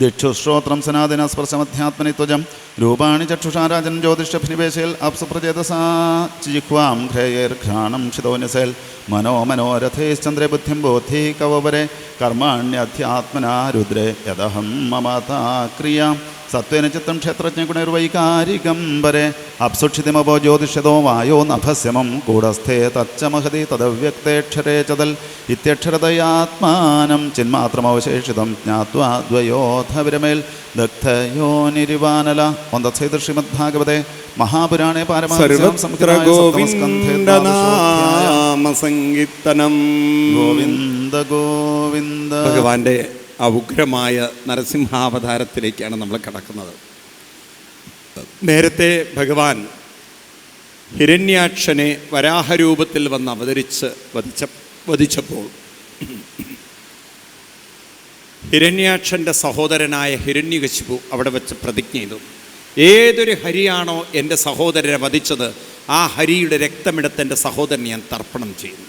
ദിക്ഷുശ്രോത്രം സനാതന സ്പർശമധ്യാത്മനി ത്വജം രൂപാണി ചക്ഷുഷാരാജൻ ജ്യോതിഷഭിനിവേശയിൽ അപ്സുപ്രചേതസാ ജിഹ്വാം ഘ്രേയർഘ്രാണം ക്ഷിതോന്യസേൽ. മനോ ബുദ്ധിം ബോധി കവപരെ കർമാണ്യധ്യാത്മനാ രുദ്രേ യദഹം മമതാ ക്രിയാം. സത്വേന ചിത്തം ക്ഷേത്രജ്ഞഗുണൈർവൈകാരികം വരെ. അപ്സുക്ഷിതിമപോ ജ്യോതിഷതോ വായോ നഭസ്യമം. കൂടസ്ഥേ തച്ച മഹതി തദവ്യക്തേക്ഷരേ ചതൽ. ഇത്യക്ഷരതയാത്മാനം ചിന്മാത്രമവശേഷിതം ജ്ഞാത്വാ ദ്വയോധവിരമേൽ. ദഗ്ധയോ നിരിവാനല. ഒന്തസൈത ശ്രീമദ്ഭാഗവതേ. മഹാപുരാണേ ഗോവിന്ദനാമസങ്കീർത്തനം ഗോവിന്ദ ഗോവിന്ദ. ഭഗവാന്റെ ആ ഉഗ്രമായ നരസിംഹാവതാരത്തിലേക്കാണ് നമ്മൾ കടക്കുന്നത്. നേരത്തെ ഭഗവാൻ ഹിരണ്യാക്ഷനെ വരാഹരൂപത്തിൽ വന്ന് അവതരിച്ച് വധിച്ച വധിച്ചപ്പോൾ ഹിരണ്യാക്ഷന്റെ സഹോദരനായ ഹിരണ്യകശിപു അവിടെ വെച്ച് പ്രതിജ്ഞ ചെയ്തു. ഏതൊരു ഹരിയാണോ എന്റെ സഹോദരനെ വധിച്ചത് ആ ഹരിയുടെ രക്തമെടുത്ത് എന്റെ സഹോദരനെ ഞാൻ തർപ്പണം ചെയ്യുന്നു.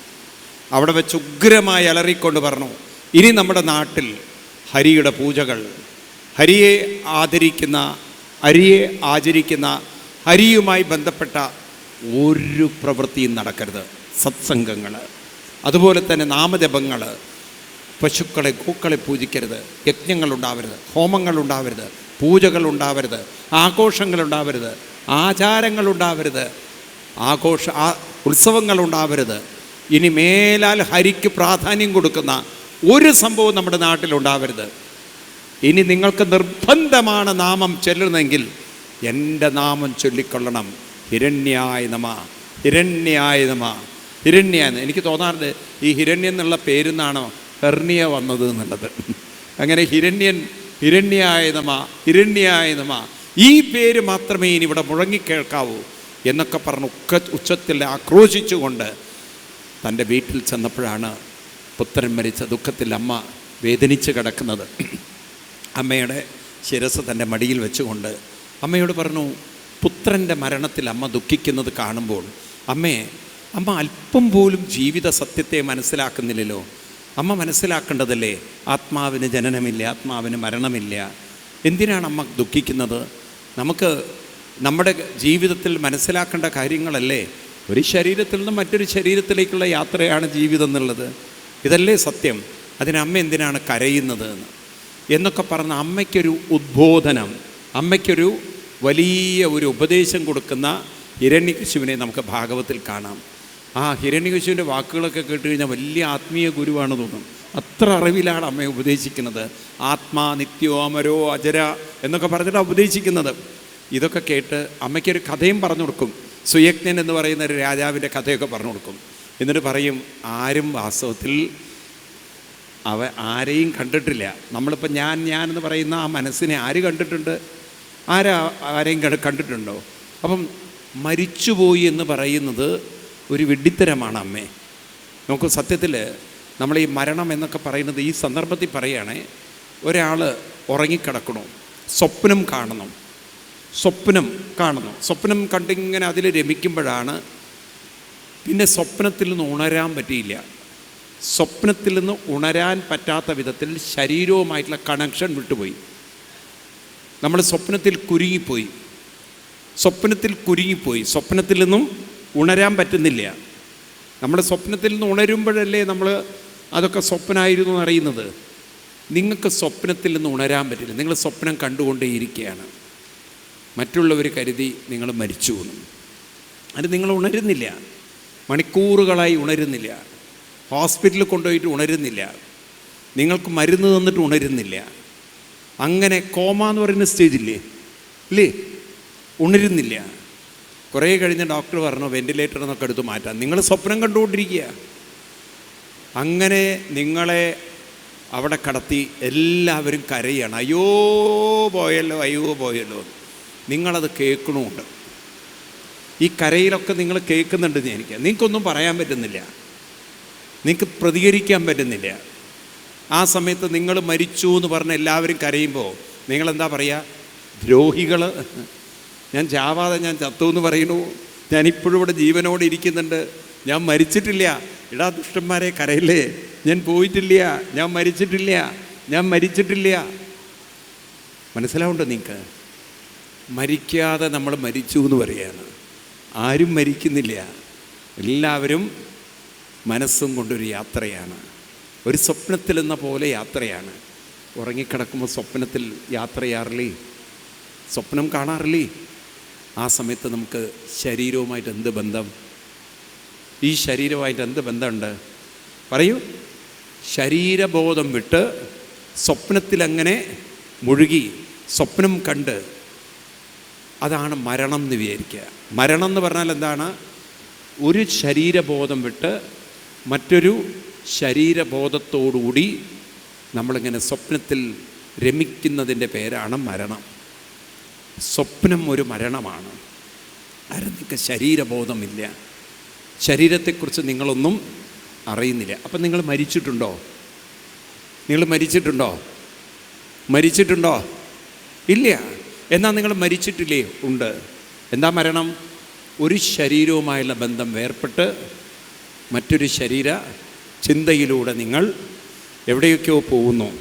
അവിടെ വെച്ച് ഉഗ്രമായി അലറിക്കൊണ്ട് പറഞ്ഞു ഇനി നമ്മുടെ നാട്ടിൽ ഹരിയുടെ പൂജകൾ ഹരിയെ ആദരിക്കുന്ന ഹരിയെ ആചരിക്കുന്ന ഹരിയുമായി ബന്ധപ്പെട്ട ഒരു പ്രവൃത്തിയും നടക്കരുത്. സത്സംഗങ്ങൾ അതുപോലെ തന്നെ നാമജപങ്ങൾ പശുക്കളെ പൂക്കളെ പൂജിക്കരുത്. യജ്ഞങ്ങൾ ഉണ്ടാവരുത് ഹോമങ്ങൾ ഉണ്ടാവരുത് പൂജകൾ ഉണ്ടാവരുത് ആഘോഷങ്ങൾ ഉണ്ടാവരുത് ആചാരങ്ങൾ ഉണ്ടാവരുത് ആഘോഷ ഉത്സവങ്ങൾ ഉണ്ടാവരുത് ഇനി മേലാൽ ഹരിക്ക് പ്രാധാന്യം കൊടുക്കുന്ന ഒരു സംഭവം നമ്മുടെ നാട്ടിലുണ്ടാവരുത്. ഇനി നിങ്ങൾക്ക് നിർബന്ധമാണ് നാമം ചൊല്ലുന്നെങ്കിൽ എന്റെ നാമം ചൊല്ലിക്കൊള്ളണം. ഹിരണ്യായ നമ ഹിരണ്യായ നമ ഹിരണ്യ എനിക്ക് തോന്നാറുണ്ട് ഈ ഹിരണ്യൻ എന്നുള്ള പേരിന്നാണോ ഹെർണിയ വന്നത് എന്നുള്ളത്. അങ്ങനെ ഹിരണ്യൻ ഹിരണ്യായ നമ ഹിരണ്യായ നമ ഈ പേര് മാത്രമേ ഇനി ഇവിടെ മുഴങ്ങിക്കേൾക്കാവൂ എന്നൊക്കെ പറഞ്ഞ് ഉച്ചത്തിൽ ആക്രോശിച്ചുകൊണ്ട് തന്റെ വീട്ടിൽ ചെന്നപ്പോഴാണ് പുത്രൻ മരിച്ച ദുഃഖത്തിൽ അമ്മ വേദനിച്ച് കിടക്കുന്നത്. അമ്മയുടെ ശിരസ് തന്റെ മടിയിൽ വെച്ചുകൊണ്ട് അമ്മയോട് പറഞ്ഞു പുത്രന്റെ മരണത്തിൽ അമ്മ ദുഃഖിക്കുന്നത് കാണുമ്പോൾ അമ്മേ അമ്മ അല്പം പോലും ജീവിത സത്യത്തെ മനസ്സിലാക്കുന്നില്ലല്ലോ. അമ്മ മനസ്സിലാക്കേണ്ടതല്ലേ? ആത്മാവിന് ജനനമില്ല ആത്മാവിന് മരണമില്ല. എന്തിനാണ് അമ്മ ദുഃഖിക്കുന്നത്? നമുക്ക് നമ്മുടെ ജീവിതത്തിൽ മനസ്സിലാക്കേണ്ട കാര്യങ്ങളല്ലേ? ഒരു ശരീരത്തിൽ നിന്ന് മറ്റൊരു ശരീരത്തിലേക്കുള്ള യാത്രയാണ് ജീവിതം എന്നുള്ളത്. ഇതല്ലേ സത്യം? അതിന് അമ്മ എന്തിനാണ് കരയുന്നത് എന്ന്. എന്നൊക്കെ പറഞ്ഞ അമ്മയ്ക്കൊരു ഉദ്ബോധനം അമ്മയ്ക്കൊരു വലിയ ഒരു ഉപദേശം കൊടുക്കുന്ന ഹിരണ്യകശുവിനെ നമുക്ക് ഭാഗവത്തിൽ കാണാം. ആ ഹിരണ്യകശുവിന്റെ വാക്കുകളൊക്കെ കേട്ട് കഴിഞ്ഞാൽ വലിയ ആത്മീയ ഗുരുവാണ് തോന്നും അത്ര അറിവിലാണ് അമ്മയെ ഉപദേശിക്കുന്നത്. ആത്മാ നിത്യോ അമരോ അജര എന്നൊക്കെ പറഞ്ഞിട്ടാണ് ഉപദേശിക്കുന്നത്. ഇതൊക്കെ കേട്ട് അമ്മയ്ക്കൊരു കഥയും പറഞ്ഞു കൊടുക്കും. സുയജ്ഞൻ എന്ന് പറയുന്ന ഒരു രാജാവിന്റെ കഥയൊക്കെ പറഞ്ഞു കൊടുക്കും. എന്നിട്ട് പറയും ആരും വാസ്തവത്തിൽ അവ ആരെയും കണ്ടിട്ടില്ല. നമ്മളിപ്പോൾ ഞാൻ ഞാൻ എന്ന് പറയുന്ന ആ മനസ്സിനെ ആര് കണ്ടിട്ടുണ്ട്? ആരാ ആരെയും കണ്ട് കണ്ടിട്ടുണ്ടോ? അപ്പം മരിച്ചുപോയി എന്ന് പറയുന്നത് ഒരു വിഡ്ഢിത്തരമാണ് അമ്മേ. നമുക്ക് സത്യത്തിൽ നമ്മൾ ഈ മരണം എന്നൊക്കെ പറയുന്നത് ഈ സന്ദർഭത്തിൽ പറയുകയാണേ ഒരാൾ ഉറങ്ങിക്കിടക്കണോ സ്വപ്നം കാണണം സ്വപ്നം കാണുന്നു. സ്വപ്നം കണ്ടിങ്ങനെ അതിൽ രമിക്കുമ്പോഴാണ് പിന്നെ സ്വപ്നത്തിൽ നിന്ന് ഉണരാൻ പറ്റിയില്ല. സ്വപ്നത്തിൽ നിന്ന് ഉണരാൻ പറ്റാത്ത വിധത്തിൽ ശരീരവുമായിട്ടുള്ള കണക്ഷൻ വിട്ടുപോയി. നമ്മൾ സ്വപ്നത്തിൽ കുരുങ്ങിപ്പോയി. സ്വപ്നത്തിൽ കുരുങ്ങിപ്പോയി. സ്വപ്നത്തിൽ നിന്നും ഉണരാൻ പറ്റുന്നില്ല. നമ്മൾ സ്വപ്നത്തിൽ നിന്ന് ഉണരുമ്പോഴല്ലേ നമ്മൾ അതൊക്കെ സ്വപ്നമായിരുന്നു അറിയുന്നത് നിങ്ങൾക്ക് സ്വപ്നത്തിൽ നിന്ന് ഉണരാൻ പറ്റില്ല. നിങ്ങൾ സ്വപ്നം കണ്ടുകൊണ്ടേയിരിക്കുകയാണ്. മറ്റുള്ളവർ കരുതി നിങ്ങൾ മരിച്ചു അത് നിങ്ങൾ ഉണരുന്നില്ല. മണിക്കൂറുകളായി ഉണരുന്നില്ല. ഹോസ്പിറ്റലിൽ കൊണ്ടുപോയിട്ട് ഉണരുന്നില്ല. നിങ്ങൾക്ക് മരുന്ന് തന്നിട്ട് ഉണരുന്നില്ല. അങ്ങനെ കോമ എന്ന് പറയുന്ന സ്റ്റേജില്ലേ ഇല്ലേ? ഉണരുന്നില്ല. കുറേ കഴിഞ്ഞ ഡോക്ടർ പറഞ്ഞു വെന്റിലേറ്റർ എന്നൊക്കെ എടുത്ത് മാറ്റാം. നിങ്ങൾ സ്വപ്നം കണ്ടുകൊണ്ടിരിക്കുക. അങ്ങനെ നിങ്ങളെ അവിടെ കടത്തി എല്ലാവരും കരയാണ്. അയ്യോ പോയല്ലോ അയ്യോ പോയല്ലോ. നിങ്ങളത് കേൾക്കണമുണ്ട്. ഈ കരയിലൊക്കെ നിങ്ങൾ കേൾക്കുന്നുണ്ട് എനിക്ക്. നിങ്ങൾക്കൊന്നും പറയാൻ പറ്റുന്നില്ല. നിങ്ങൾക്ക് പ്രതികരിക്കാൻ പറ്റുന്നില്ല. ആ സമയത്ത് നിങ്ങൾ മരിച്ചു എന്ന് പറഞ്ഞ് എല്ലാവരും കരയുമ്പോൾ നിങ്ങളെന്താ പറയുക ദ്രോഹികൾ. ഞാൻ ചാവാതെ ഞാൻ ചത്തു എന്ന് പറയുന്നു. ഞാനിപ്പോഴും ഇവിടെ ജീവനോടെ ഇരിക്കുന്നുണ്ട്. ഞാൻ മരിച്ചിട്ടില്ല. ഇടാ ദുഷ്ടന്മാരെ കരയില്ലേ? ഞാൻ പോയിട്ടില്ല. ഞാൻ മരിച്ചിട്ടില്ല. ഞാൻ മരിച്ചിട്ടില്ല. മനസ്സിലാവുണ്ടോ നിങ്ങൾക്ക്? മരിക്കാതെ നമ്മൾ മരിച്ചു എന്ന് പറയാണ് ആരും മരിക്കുന്നില്ല. എല്ലാവരും മനസ്സും കൊണ്ടൊരു യാത്രയാണ്. ഒരു സ്വപ്നത്തിൽ എന്ന പോലെ യാത്രയാണ്. ഉറങ്ങിക്കിടക്കുമ്പോൾ സ്വപ്നത്തിൽ യാത്ര ചെയ്യാറില്ലേ സ്വപ്നം കാണാറില്ലേ? ആ സമയത്ത് നമുക്ക് ശരീരവുമായിട്ട് എന്ത് ബന്ധം? ഈ ശരീരവുമായിട്ട് എന്ത് ബന്ധമുണ്ട്? പറയൂ. ശരീരബോധം വിട്ട് സ്വപ്നത്തിലങ്ങനെ മുഴുകി സ്വപ്നം കണ്ട് അതാണ് മരണം എന്ന് വിചാരിക്കുക. മരണം എന്ന് പറഞ്ഞാൽ എന്താണ്? ഒരു ശരീരബോധം വിട്ട് മറ്റൊരു ശരീരബോധത്തോടുകൂടി നമ്മളിങ്ങനെ സ്വപ്നത്തിൽ രമിക്കുന്നതിന്റെ പേരാണ് മരണം. സ്വപ്നം ഒരു മരണമാണ്. ആരൊക്കെ ശരീരബോധമില്ല? ശരീരത്തെക്കുറിച്ച് നിങ്ങളൊന്നും അറിയുന്നില്ല. അപ്പം നിങ്ങൾ മരിച്ചിട്ടുണ്ടോ? നിങ്ങൾ മരിച്ചിട്ടുണ്ടോ? മരിച്ചിട്ടുണ്ടോ? ഇല്ല. എന്നാൽ നിങ്ങൾ മരിച്ചിട്ടില്ലേ? ഉണ്ട്. എന്താ മരണം? ഒരു ശരീരവുമായുള്ള ബന്ധം വേർപെട്ട് മറ്റൊരു ശരീര ചിന്തയിലൂടെ നിങ്ങൾ എവിടെയൊക്കെയോ പോകുന്നു.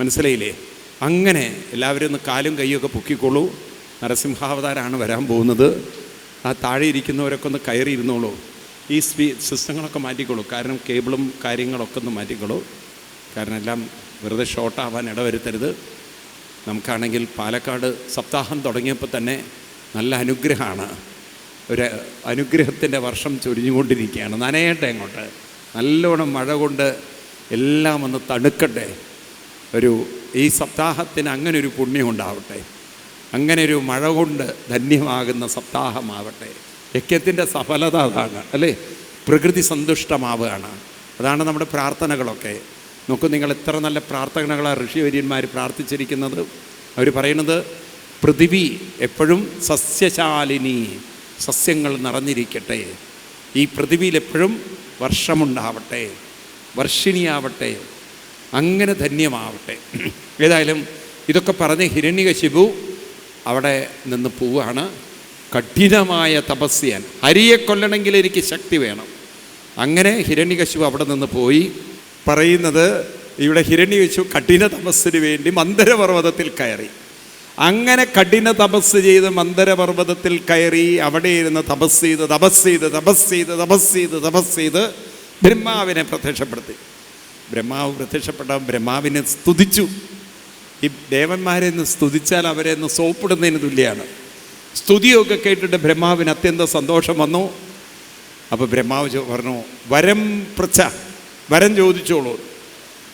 മനസ്സിലായില്ലേ? അങ്ങനെ എല്ലാവരും ഒന്ന് കാലും കൈയൊക്കെ പൊക്കിക്കോളൂ. നരസിംഹാവതാരാണ് വരാൻ പോകുന്നത്. ആ താഴെ ഇരിക്കുന്നവരൊക്കെ ഒന്ന് കയറി ഇരുന്നോളൂ. ഈ സ്പീ സിസ്റ്റങ്ങളൊക്കെ മാറ്റിക്കോളൂ. കാരണം കേബിളും കാര്യങ്ങളൊക്കെ ഒന്ന് മാറ്റിക്കോളൂ. കാരണം എല്ലാം വെറുതെ ഷോർട്ടാവാൻ ഇടവരുത്തരുത്. നമുക്കാണെങ്കിൽ പാലക്കാട് സപ്താഹം തുടങ്ങിയപ്പോൾ തന്നെ നല്ല അനുഗ്രഹമാണ്. ഒരു അനുഗ്രഹത്തിന്റെ വർഷം ചൊരിഞ്ഞുകൊണ്ടിരിക്കുകയാണ്. നനയട്ടെ അങ്ങോട്ട്. നല്ലോണം മഴ കൊണ്ട് എല്ലാം ഒന്ന് തണുക്കട്ടെ. ഒരു ഈ സപ്താഹത്തിന് അങ്ങനെ ഒരു പുണ്യം ഉണ്ടാവട്ടെ അങ്ങനെ ഒരു മഴ കൊണ്ട് ധന്യമാകുന്ന സപ്താഹമാവട്ടെ. യജ്ഞത്തിന്റെ സഫലത അതാണ് അല്ലേ? പ്രകൃതി സന്തുഷ്ടമാവുകയാണ്. അതാണ് നമ്മുടെ പ്രാർത്ഥനകളൊക്കെ. നോക്കൂ നിങ്ങൾ എത്ര നല്ല പ്രാർത്ഥനകളാണ് ഋഷിവര്യന്മാർ പ്രാർത്ഥിച്ചിരിക്കുന്നത്. അവർ പറയുന്നത് പൃഥിവി എപ്പോഴും സസ്യശാലിനി സസ്യങ്ങൾ നിറഞ്ഞിരിക്കട്ടെ. ഈ പൃഥിവിയിൽ എപ്പോഴും വർഷമുണ്ടാവട്ടെ വർഷിണിയാവട്ടെ അങ്ങനെ ധന്യമാവട്ടെ. ഏതായാലും ഇതൊക്കെ പറഞ്ഞ് ഹിരണ്യകശിപു അവിടെ നിന്ന് പോവുകയാണ്. കഠിനമായ തപസ്യാൻ ഹരിയെ കൊല്ലണമെങ്കിൽ എനിക്ക് ശക്തി വേണം. അങ്ങനെ ഹിരണ്യകശിപു അവിടെ നിന്ന് പോയി. പറയുന്നത് ഇവിടെ ഹിരണ്യകശിപു കഠിന തപസ്സിന് വേണ്ടി മന്ദരപർവതത്തിൽ കയറി. അങ്ങനെ കഠിന തപസ് ചെയ്ത് മന്ദരപർവതത്തിൽ കയറി അവിടെ ഇരുന്ന് തപസ് ചെയ്ത് തപസ് ചെയ്ത് തപസ് ചെയ്ത് തപസ് ചെയ്ത് തപസ് ചെയ്ത് ബ്രഹ്മാവിനെ പ്രത്യക്ഷപ്പെടുത്തി. ബ്രഹ്മാവ് പ്രത്യക്ഷപ്പെട്ട ബ്രഹ്മാവിനെ സ്തുതിച്ചു. ഈ ദേവന്മാരെ ഒന്ന് സ്തുതിച്ചാൽ അവരെ ഒന്ന് സോപ്പിടുന്നതിന് തുല്യമാണ് സ്തുതിയൊക്കെ കേട്ടിട്ട് ബ്രഹ്മാവിന് അത്യന്തം സന്തോഷം വന്നു. അപ്പോൾ ബ്രഹ്മാവ് പറഞ്ഞു വരം പ്രച്ച. വരം ചോദിച്ചോളൂ.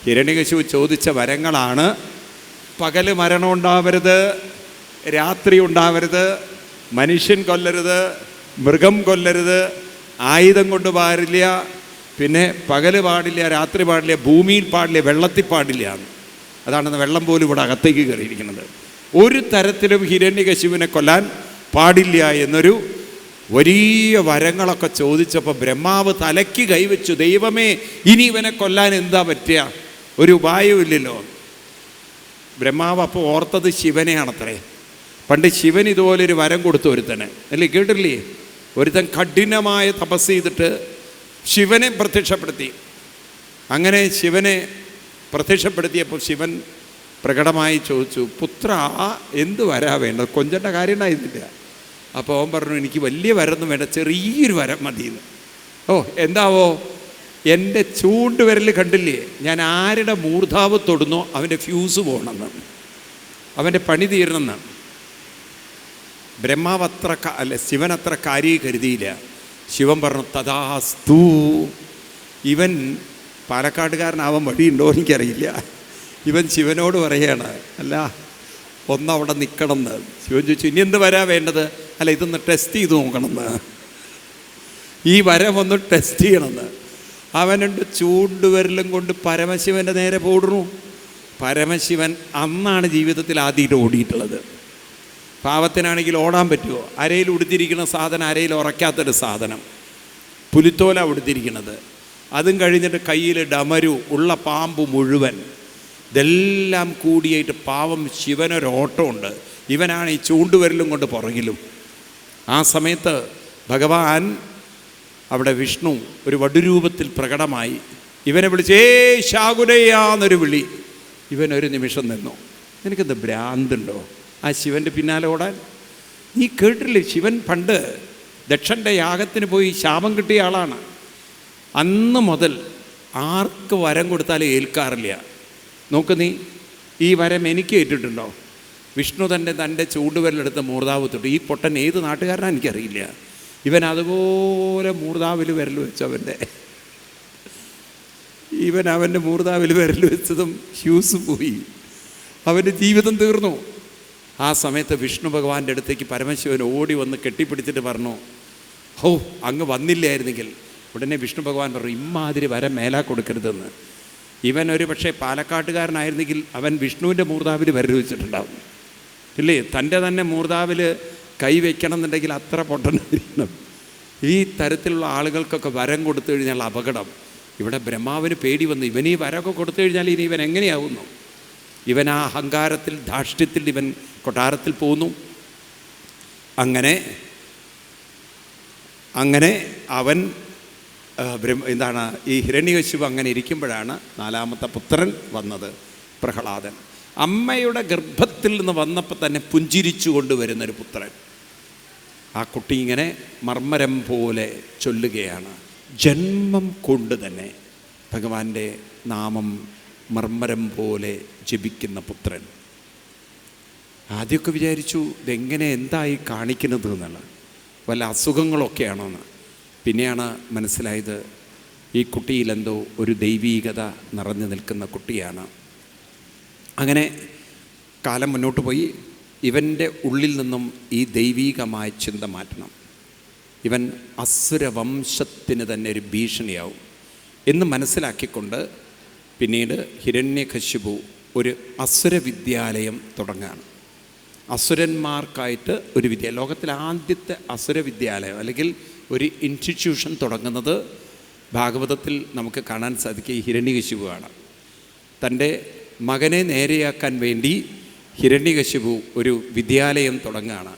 ഹിരണ്യകശു ചോദിച്ച വരങ്ങളാണ്. പകൽ മരണം ഉണ്ടാവരുത് രാത്രി ഉണ്ടാവരുത് മനുഷ്യൻ കൊല്ലരുത് മൃഗം കൊല്ലരുത് ആയുധം കൊണ്ട് പാടില്ല പിന്നെ പകൽ പാടില്ല രാത്രി പാടില്ല ഭൂമിയിൽ പാടില്ല വെള്ളത്തിൽ പാടില്ല അതാണ് വെള്ളം പോലും ഇവിടെ അകത്തേക്ക് കയറിയിരിക്കുന്നത്. ഒരു തരത്തിലും ഹിരണ്യകശുവിനെ കൊല്ലാൻ പാടില്ല എന്നൊരു വലിയ വരങ്ങളൊക്കെ ചോദിച്ചപ്പോൾ ബ്രഹ്മാവ് തലയ്ക്ക് കൈവച്ചു ദൈവമേ ഇനി ഇവനെ കൊല്ലാൻ എന്താ പറ്റുക ഒരു ഉപായവും ഇല്ലല്ലോ. ബ്രഹ്മാവ് അപ്പോൾ ഓർത്തത് ശിവനെയാണത്രേ. പണ്ട് ശിവൻ ഇതുപോലൊരു വരം കൊടുത്തു ഒരുത്തന്. അല്ലേ കേട്ടില്ലേ? ഒരുത്തൻ കഠിനമായ തപസ് ചെയ്തിട്ട് ശിവനെ പ്രത്യക്ഷപ്പെടുത്തി. അങ്ങനെ ശിവനെ പ്രത്യക്ഷപ്പെടുത്തിയപ്പോൾ ശിവൻ പ്രകടമായി ചോദിച്ചു പുത്ര എന്ത് വരാ വേണ്ടത്? കൊഞ്ചന്റെ കാര്യം ഉണ്ടായിരുന്നില്ല. അപ്പോൾ അവൻ പറഞ്ഞു എനിക്ക് വലിയ വരൊന്നും വേണ്ട ചെറിയൊരു വരം മതിയെന്ന്. ഓ എന്താവോ? എന്റെ ചൂണ്ടുവിരൽ കണ്ടില്ലേ ഞാൻ ആരുടെ മൂർധാവ് തൊടുന്നോ അവന്റെ ഫ്യൂസ് പോകണമെന്ന് അവന്റെ പണി തീരണമെന്ന്. ബ്രഹ്മാവ് അത്ര അല്ല ശിവൻ അത്ര കാര്യം കരുതിയില്ല. ശിവൻ പറഞ്ഞു തഥാസ്തു. ഇവൻ പാലക്കാട്ടുകാരനാവാൻ വഴിയുണ്ടോ എനിക്കറിയില്ല. ഇവൻ ശിവനോട് പറയാണ് അല്ല ഒന്നവിടെ നിൽക്കണം എന്ന് ശിവൻ ചോദിച്ചു ഇനി എന്ത് വരാ വേണ്ടത്? അല്ല ഇതൊന്ന് ടെസ്റ്റ് ചെയ്ത് നോക്കണമെന്ന്. ഈ വരം ഒന്ന് ടെസ്റ്റ് ചെയ്യണമെന്ന് അവനുണ്ട് ചൂണ്ടുവരലും കൊണ്ട് പരമശിവന്റെ നേരെ പോടുന്നു. പരമശിവൻ അന്നാണ് ജീവിതത്തിൽ ആദ്യമായിട്ട് ഓടിയിട്ടുള്ളത്. പാവത്തിനാണെങ്കിൽ ഓടാൻ പറ്റുമോ? അരയിൽ ഉടുത്തിരിക്കുന്ന സാധനം അരയിൽ ഉറക്കാത്തൊരു സാധനം. പുലിത്തോല ഉടുത്തിരിക്കുന്നത്. അതും കഴിഞ്ഞിട്ട് കയ്യിൽ ഡമരു ഉള്ള പാമ്പ് മുഴുവൻ. ഇതെല്ലാം കൂടിയായിട്ട് പാവം ശിവനൊരോട്ടമുണ്ട്. ഇവനാണ് ഈ ചൂണ്ടുവരലും കൊണ്ട് പുറകിലും. ആ സമയത്ത് ഭഗവാൻ അവിടെ വിഷ്ണു ഒരു വടുരൂപത്തിൽ പ്രകടമായി ഇവനെ വിളിച്ച് ഏ ശാകുലയാന്നൊരു വിളി. ഇവൻ ഒരു നിമിഷം നിന്നു. നിനക്കെന്ത് ഭ്രാന്തുണ്ടോ? ആ ശിവന്റെ പിന്നാലെ ഓടാൻ? നീ കേട്ടില്ലേ ശിവൻ പണ്ട് ദക്ഷന്റെ യാഗത്തിന് പോയി ശാപം കിട്ടിയ ആളാണ്. അന്ന് മുതൽ ആർക്ക് വരം കൊടുത്താലും ഏൽക്കാറില്ല. നോക്ക് നീ ഈ വരം എനിക്ക് ഏറ്റിട്ടുണ്ടോ? വിഷ്ണു തന്നെ തന്റെ ചൂണ്ടുവരലെടുത്ത് മൂർദാവ് തൊട്ട് ഈ പൊട്ടൻ ഏത് നാട്ടുകാരനാ എനിക്കറിയില്ല. ഇവൻ അതുപോലെ മൂർദാവിൽ വിരൽ വെച്ചവന്റെ. ഇവൻ അവന്റെ മൂർദാവിൽ വിരൽ വെച്ചതും ഹ്യൂസ് പോയി. അവന്റെ ജീവിതം തീർന്നു. ആ സമയത്ത് വിഷ്ണു ഭഗവാന്റെ അടുത്തേക്ക് പരമശിവൻ ഓടി വന്ന് കെട്ടിപ്പിടിച്ചിട്ട് പറഞ്ഞു ഹോ അങ്ങ് വന്നില്ലായിരുന്നെങ്കിൽ ഉടനെ വിഷ്ണു ഭഗവാൻ പറഞ്ഞു ഇമ്മാതിരി വരെ മേലാ കൊടുക്കരുതെന്ന്. ഇവൻ ഒരു പക്ഷേ പാലക്കാട്ടുകാരനായിരുന്നെങ്കിൽ അവൻ വിഷ്ണുവിന്റെ മൂർദാവിൽ വരൽ വെച്ചിട്ടുണ്ടാവും. ഇല്ലേ? തന്റെ തന്നെ മൂർതാവിൽ കൈ വെക്കണം എന്നുണ്ടെങ്കിൽ അത്ര പൊട്ടനായിരിക്കണം. ഈ തരത്തിലുള്ള ആളുകൾക്കൊക്കെ വരം കൊടുത്തു കഴിഞ്ഞാൽ അപകടം. ഇവിടെ ബ്രഹ്മാവിന് പേടി വന്നു. ഇവൻ ഈ വരമൊക്കെ കൊടുത്തു കഴിഞ്ഞാൽ ഇനി ഇവൻ എങ്ങനെയാവുന്നു? ഇവൻ ആ അഹങ്കാരത്തിൽ ധാർഷ്ട്യത്തിൽ ഇവൻ കൊട്ടാരത്തിൽ പോകുന്നു. അങ്ങനെ അങ്ങനെ അവൻ എന്താണ് ഈ ഹിരണ്യകശിപ് അങ്ങനെ ഇരിക്കുമ്പോഴാണ് നാലാമത്തെ പുത്രൻ വന്നത് പ്രഹ്ലാദൻ. അമ്മയുടെ ഗർഭത്തിൽ നിന്ന് വന്നപ്പോൾ തന്നെ പുഞ്ചിരിച്ചു കൊണ്ടുവരുന്നൊരു പുത്രൻ. ആ കുട്ടി ഇങ്ങനെ മർമ്മരം പോലെ ചൊല്ലുകയാണ്. ജന്മം കൊണ്ട് തന്നെ ഭഗവാന്റെ നാമം മർമ്മരം പോലെ ജപിക്കുന്ന പുത്രൻ. ആദ്യമൊക്കെ വിചാരിച്ചു ഇതെങ്ങനെ എന്തായി കാണിക്കുന്നത് എന്നുള്ള. വല്ല അസുഖങ്ങളൊക്കെയാണോ എന്ന് പിന്നെയാണ് മനസ്സിലായത് ഈ കുട്ടിയിലെന്തോ ഒരു ദൈവീകത നിറഞ്ഞു നിൽക്കുന്ന കുട്ടിയാണ്. അങ്ങനെ കാലം മുന്നോട്ട് പോയി ഇവന്റെ ഉള്ളിൽ നിന്നും ഈ ദൈവീകമായ ചിന്ത മാറ്റണം. ഇവൻ അസുരവംശത്തിന് തന്നെ ഒരു ഭീഷണിയാവും. എന്ന് മനസ്സിലാക്കിക്കൊണ്ട് പിന്നീട് ഹിരണ്യകശിപു ഒരു അസുര വിദ്യാലയം തുടങ്ങുകയാണ്. അസുരന്മാർക്കായിട്ട് ഒരു വിദ്യ ലോകത്തിലെ ആദ്യത്തെ അസുര വിദ്യാലയം അല്ലെങ്കിൽ ഒരു ഇൻസ്റ്റിറ്റ്യൂഷൻ തുടങ്ങുന്നത് ഭാഗവതത്തിൽ നമുക്ക് കാണാൻ സാധിക്കുക ഈ ഹിരണ്യകശിപുവാണ്. തന്റെ മകനെ നേരെയാക്കാൻ വേണ്ടി ഹിരണ്യകശിപു ഒരു വിദ്യാലയം തുടങ്ങുകയാണ്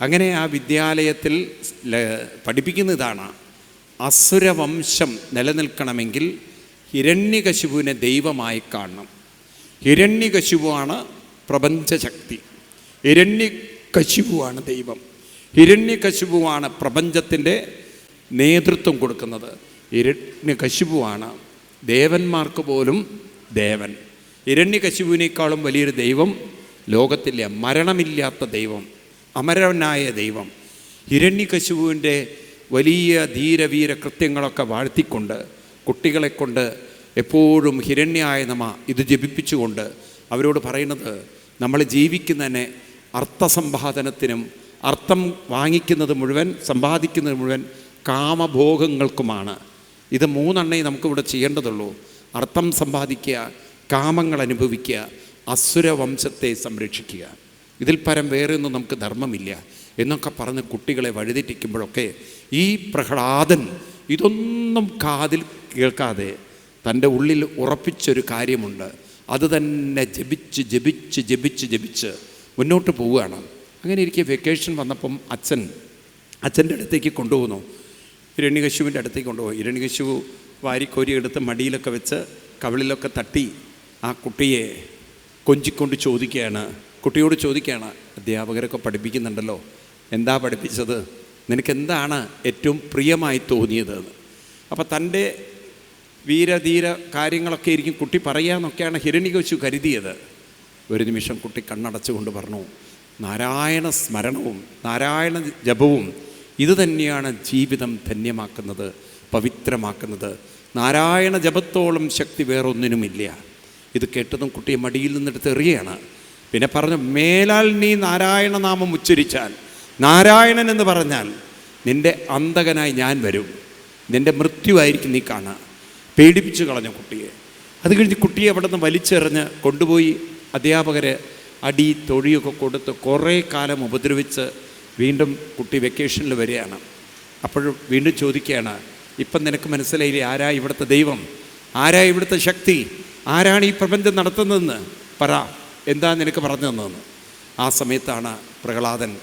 അങ്ങനെ ആ വിദ്യാലയത്തിൽ പഠിപ്പിക്കുന്നതാണ് അസുരവംശം നിലനിൽക്കണമെങ്കിൽ ഹിരണ്യകശിപുവിനെ ദൈവമായി കാണണം. ഹിരണ്യകശിപുവാണ് പ്രപഞ്ചശക്തി. ഹിരണ്യകശിപുവാണ് ദൈവം. ഹിരണ്യകശിപുവാണ് പ്രപഞ്ചത്തിന്റെ നേതൃത്വം കൊടുക്കുന്നത്. ഹിരണ്യകശിപുവാണ് ദേവന്മാർക്ക് പോലും ദേവൻ. ഹിരണ്യകശിപുവിനേക്കാളും വലിയൊരു ദൈവം ലോകത്തില്ല മരണമില്ലാത്ത ദൈവം അമരനായ ദൈവം. ഹിരണ്യകശിപുവിന്റെ വലിയ ധീരവീര കൃത്യങ്ങളൊക്കെ വാഴ്ത്തിക്കൊണ്ട് കുട്ടികളെ കൊണ്ട് എപ്പോഴും ഹിരണ്യായ നമ ഇത് ജപിപ്പിച്ചുകൊണ്ട് അവരോട് പറയുന്നത് നമ്മൾ ജീവിക്കുന്നതിനെ അർത്ഥസമ്പാദനത്തിനും അർത്ഥം വാങ്ങിക്കുന്നത് മുഴുവൻ സമ്പാദിക്കുന്നത് മുഴുവൻ കാമഭോഗങ്ങൾക്കുമാണ്. ഇത് മൂന്നെണ്ണേ നമുക്കിവിടെ ചെയ്യേണ്ടതുള്ളൂ. അർത്ഥം സമ്പാദിക്കുക കാമങ്ങൾ അനുഭവിക്കുക അസുരവംശത്തെ സംരക്ഷിക്കുക. ഇതിൽ പരം വേറെ ഒന്നും നമുക്ക് ധർമ്മമില്ല എന്നൊക്കെ പറഞ്ഞ് കുട്ടികളെ വഴിതെറ്റിക്കുമ്പോഴൊക്കെ ഈ പ്രഹ്ലാദൻ ഇതൊന്നും കാതിൽ കേൾക്കാതെ തന്റെ ഉള്ളിൽ ഉറപ്പിച്ചൊരു കാര്യമുണ്ട്. അത് തന്നെ ജപിച്ച് ജപിച്ച് ജപിച്ച് ജപിച്ച് മുന്നോട്ട് പോവുകയാണ്. അങ്ങനെ ഇരിക്കെ വെക്കേഷൻ വന്നപ്പം അച്ഛൻ അച്ഛന്റെ അടുത്തേക്ക് കൊണ്ടുപോകുന്നു. ഇരണ്യകശുവിന്റെ അടുത്തേക്ക് കൊണ്ടുപോകും ഇരണ്യകശു വാരിക്കോരി എടുത്ത് മടിയിലൊക്കെ വെച്ച് കവിളിലൊക്കെ തട്ടി ആ കുട്ടിയെ കൊഞ്ചിക്കൊണ്ട് ചോദിക്കുകയാണ്. കുട്ടിയോട് ചോദിക്കുകയാണ് അധ്യാപകരൊക്കെ പഠിപ്പിക്കുന്നുണ്ടല്ലോ. എന്താ പഠിപ്പിച്ചത്? നിനക്കെന്താണ് ഏറ്റവും പ്രിയമായി തോന്നിയത്? അപ്പോൾ തന്റെ വീരധീര കാര്യങ്ങളൊക്കെ ആയിരിക്കും കുട്ടി പറയാമെന്നൊക്കെയാണ് ഹിരണി കൊച്ചു കരുതിയത്. ഒരു നിമിഷം കുട്ടി കണ്ണടച്ചുകൊണ്ട് പറഞ്ഞു നാരായണ സ്മരണവും നാരായണ ജപവും ഇതുതന്നെയാണ് ജീവിതം ധന്യമാക്കുന്നത് പവിത്രമാക്കുന്നത്. നാരായണ ജപത്തോളം ശക്തി വേറൊന്നിനുമില്ല. ഇത് കേട്ടതും കുട്ടിയെ മടിയിൽ നിന്നെടുത്ത് എറിയാണ് പിന്നെ പറഞ്ഞു മേലാൽ നീ നാരായണ നാമം ഉച്ചരിച്ചാൽ നാരായണൻ എന്ന് പറഞ്ഞാൽ നിന്റെ അന്തകനായി ഞാൻ വരും. നിന്റെ മൃത്യുവായിരിക്കും നീ കാണുക. പേടിപ്പിച്ചു കളഞ്ഞു കുട്ടിയെ. അത് കഴിഞ്ഞ് കുട്ടിയെ അവിടെ നിന്ന് വലിച്ചെറിഞ്ഞ് കൊണ്ടുപോയി അധ്യാപകരെ അടി തൊഴിയൊക്കെ കൊടുത്ത് കുറേ കാലം ഉപദ്രവിച്ച് വീണ്ടും കുട്ടി വെക്കേഷനിൽ വരികയാണ്. അപ്പോഴും വീണ്ടും ചോദിക്കുകയാണ് ഇപ്പം നിനക്ക് മനസ്സിലായില്ലേ ആരാ ഇവിടുത്തെ ദൈവം? ആരാ ഇവിടുത്തെ ശക്തി? ആരാണ് ഈ പ്രപഞ്ചം നടത്തുന്നതെന്ന് പറ. എന്താ നിനക്ക് പറഞ്ഞു തന്നതെന്ന്. ആ സമയത്താണ് പ്രഹ്ലാദൻ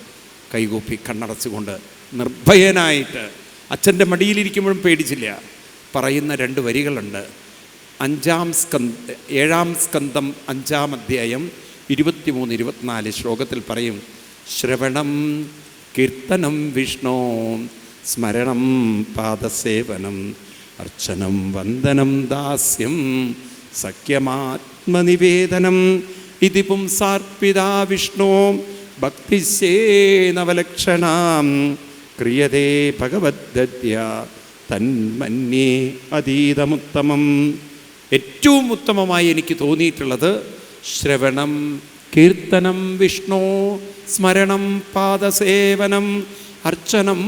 കൈകൂപ്പി കണ്ണടച്ചുകൊണ്ട് നിർഭയനായിട്ട് അച്ഛന്റെ മടിയിലിരിക്കുമ്പോഴും പേടിച്ചില്ല. പറയുന്ന രണ്ട് വരികളുണ്ട്. അഞ്ചാം സ്കന്ധ ഏഴാം സ്കന്ധം അഞ്ചാം അധ്യായം ഇരുപത്തിമൂന്ന് ഇരുപത്തിനാല് ശ്ലോകത്തിൽ പറയും ശ്രവണം കീർത്തനം വിഷ്ണോ സ്മരണം പാദസേവനം അർച്ചനം വന്ദനം ദാസ്യം സഖ്യമാത്മനിവേദനം ഇതി പുംസാർപ്പിതാ വിഷ്ണു. ഭക്തിശേനവലക്ഷണാം ക്രിയതേ ഭഗവദ്ഗദ്യ. തന്മന്യേ അതീതമുത്തമം. ഏറ്റവും ഉത്തമമായി എനിക്ക് തോന്നിയിട്ടുള്ളത് ശ്രവണം കീർത്തനം വിഷ്ണു സ്മരണം പാദസേവനം അർച്ചനം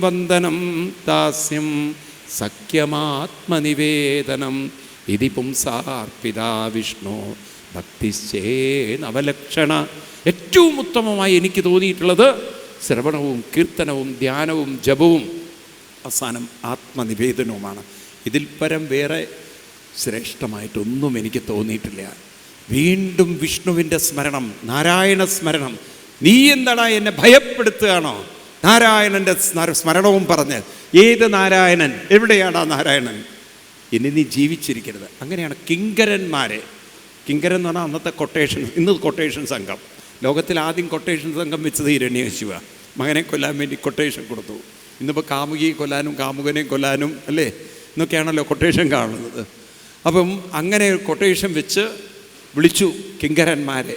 വന്ദനം ദാസ്യം സഖ്യമാത്മനിവേദനം. ഇതി പുംസാർപ്പിതാ വിഷ്ണു ഭക്തിശേനവലക്ഷണ ഏറ്റവും ഉത്തമമായി എനിക്ക് തോന്നിയിട്ടുള്ളത് ശ്രവണവും കീർത്തനവും ധ്യാനവും ജപവും അവസാനം ആത്മനിവേദനവുമാണ്. ഇതിൽ പരം വേറെ ശ്രേഷ്ഠമായിട്ടൊന്നും എനിക്ക് തോന്നിയിട്ടില്ല. വീണ്ടും വിഷ്ണുവിന്റെ സ്മരണം നാരായണ സ്മരണം. നീ എന്താടാ എന്നെ ഭയപ്പെടുത്തുകയാണോ? നാരായണന്റെ സ്മര- സ്മരണവും പറഞ്ഞ്. ഏത് നാരായണൻ? എവിടെയാണ് ആ നാരായണൻ? ഇനി നീ ജീവിച്ചിരിക്കരുത്. അങ്ങനെയാണ് കിങ്കരന്മാരെ. കിങ്കരൻ എന്ന് പറഞ്ഞാൽ അന്നത്തെ കൊട്ടേഷൻ ഇന്ന് കൊട്ടേഷൻ സംഘം. ലോകത്തിൽ ആദ്യം കൊട്ടേഷൻ സംഘം വെച്ചത് ഹിരണ്യശിവ. മകനെ കൊല്ലാൻ വേണ്ടി കൊട്ടേഷൻ കൊടുത്തു. ഇന്നിപ്പോൾ കാമുകിയെ കൊല്ലാനും കാമുകനെ കൊല്ലാനും അല്ലേ? എന്നൊക്കെയാണല്ലോ കൊട്ടേഷൻ കാണുന്നത്. അപ്പം അങ്ങനെ കൊട്ടേഷൻ വെച്ച് വിളിച്ചു കിങ്കരന്മാരെ.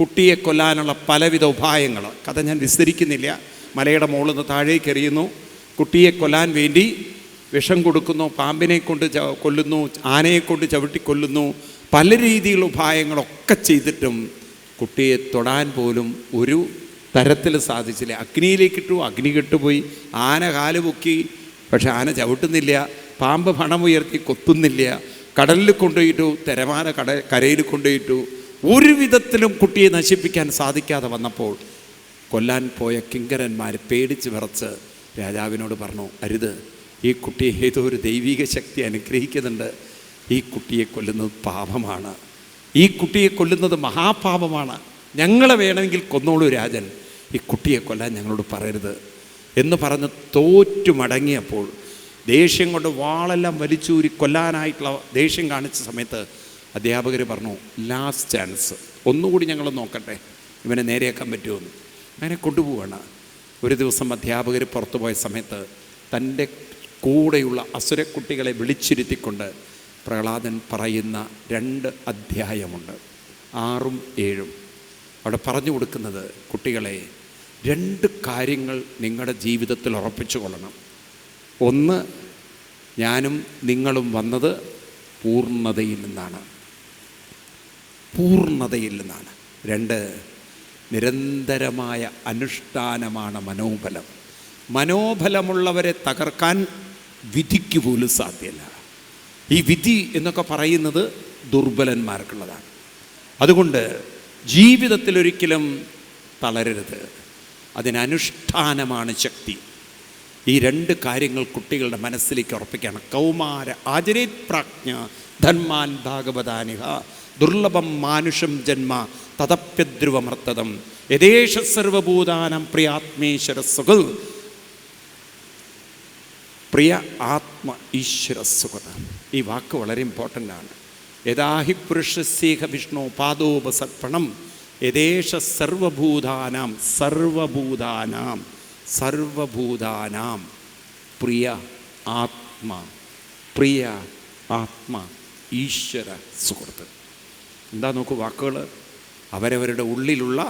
കുട്ടിയെ കൊല്ലാനുള്ള പലവിധ ഉപായങ്ങൾ. കഥ ഞാൻ വിസ്തരിക്കുന്നില്ല. മലയുടെ മുകളിൽ നിന്ന് താഴേക്ക് എറിയുന്നു കുട്ടിയെ കൊല്ലാൻ വേണ്ടി വിഷം കൊടുക്കുന്നു പാമ്പിനെ കൊണ്ട് കൊല്ലുന്നു ആനയെ കൊണ്ട് ചവിട്ടി കൊല്ലുന്നു. പല രീതിയിലുള്ള ഉപായങ്ങളൊക്കെ ചെയ്തിട്ടും കുട്ടിയെ തൊടാൻ പോലും ഒരു തരത്തിൽ സാധിച്ചില്ല. അഗ്നിയിലേക്ക് ഇട്ടു അഗ്നി കെട്ടുപോയി. ആന കാൽ പൊക്കി പക്ഷെ ആന ചവിട്ടുന്നില്ല. പാമ്പ് പണമുയർത്തി കൊത്തുന്നില്ല. കടലിൽ കൊണ്ടുപോയിട്ടു തിരമാല കട കരയിൽ കൊണ്ടുപോയിട്ടു ഒരു വിധത്തിലും കുട്ടിയെ നശിപ്പിക്കാൻ സാധിക്കാതെ വന്നപ്പോൾ കൊല്ലാൻ പോയ കിങ്കരന്മാർ പേടിച്ച് വിറച്ച് രാജാവിനോട് പറഞ്ഞു അരുത് ഈ കുട്ടിയെ ഏതോ ഒരു ദൈവിക ശക്തി അനുഗ്രഹിക്കുന്നുണ്ട്. ഈ കുട്ടിയെ കൊല്ലുന്നത് പാപമാണ്. ഈ കുട്ടിയെ കൊല്ലുന്നത് മഹാപാപമാണ്. ഞങ്ങളെ വേണമെങ്കിൽ കൊന്നോളൂ രാജൻ. ഈ കുട്ടിയെ കൊല്ലാൻ ഞങ്ങളോട് പറയരുത് എന്ന് പറഞ്ഞ് തോറ്റു മടങ്ങിയപ്പോൾ ദേഷ്യം കൊണ്ട് വാളെല്ലാം വലിച്ചൂരി കൊല്ലാനായിട്ടുള്ള ദേഷ്യം കാണിച്ച സമയത്ത് അധ്യാപകർ പറഞ്ഞു ലാസ്റ്റ് ചാൻസ് ഒന്നുകൂടി ഞങ്ങൾ നോക്കട്ടെ. ഇവനെ നേരെയാക്കാൻ പറ്റുമെന്ന് അങ്ങനെ കൊണ്ടുപോവാണ്. ഒരു ദിവസം അധ്യാപകർ പുറത്തു പോയ സമയത്ത് തന്റെ കൂടെയുള്ള അസുരക്കുട്ടികളെ വിളിച്ചിരുത്തിക്കൊണ്ട് പ്രഹ്ലാദൻ പറയുന്ന രണ്ട് അധ്യായമുണ്ട്. ആറും ഏഴും. അവിടെ പറഞ്ഞു കൊടുക്കുന്നത് കുട്ടികളെ രണ്ട് കാര്യങ്ങൾ നിങ്ങളുടെ ജീവിതത്തിൽ ഉറപ്പിച്ചു കൊള്ളണം. ഒന്ന് ഞാനും നിങ്ങളും വന്നത് പൂർണതയിൽ നിന്നാണ്. പൂർണതയിൽ നിന്നാണ്. രണ്ട് നിരന്തരമായ അനുഷ്ഠാനമാണ് മനോബലം. മനോബലമുള്ളവരെ തകർക്കാൻ വിധിക്ക് പോലും സാധ്യമല്ല ഈ വിധി എന്നൊക്കെ പറയുന്നത് ദുർബലന്മാർക്കുള്ളതാണ്. അതുകൊണ്ട് ജീവിതത്തിൽ ഒരിക്കലും തളരരുത്. അതിനനുഷ്ഠാനമാണ് ശക്തി. ഈ രണ്ട് കാര്യങ്ങൾ കുട്ടികളുടെ മനസ്സിലേക്ക് ഉറപ്പിക്കുകയാണ്. കൗമാര ആചരേത് പ്രാജ്ഞ ധന്മാൻ ഭാഗവതാനിഹ ദുർലഭം മാനുഷം ജന്മ തതപ്യദ്രുവമർത്തതം യഥേഷ സർവഭൂതാനം പ്രിയാത്മേശ്വര സുഖ പ്രിയ ആത്മ ഈശ്വര സുഖത ഈ വാക്ക് വളരെ ഇമ്പോർട്ടന്റ് ആണ്. യഥാഹി പുരുഷസ്യേഹ വിഷ്ണു പാദോപസർപ്പണം യഥേഷ സർവഭൂതാനാം സർവഭൂതാനാം സർവഭൂതാനാം. പ്രിയ ആത്മ പ്രിയ ആത്മ ഈശ്വര സുഹൃത്ത് എന്താ നോക്കൂ വാക്കുകൾ അവരവരുടെ ഉള്ളിലുള്ള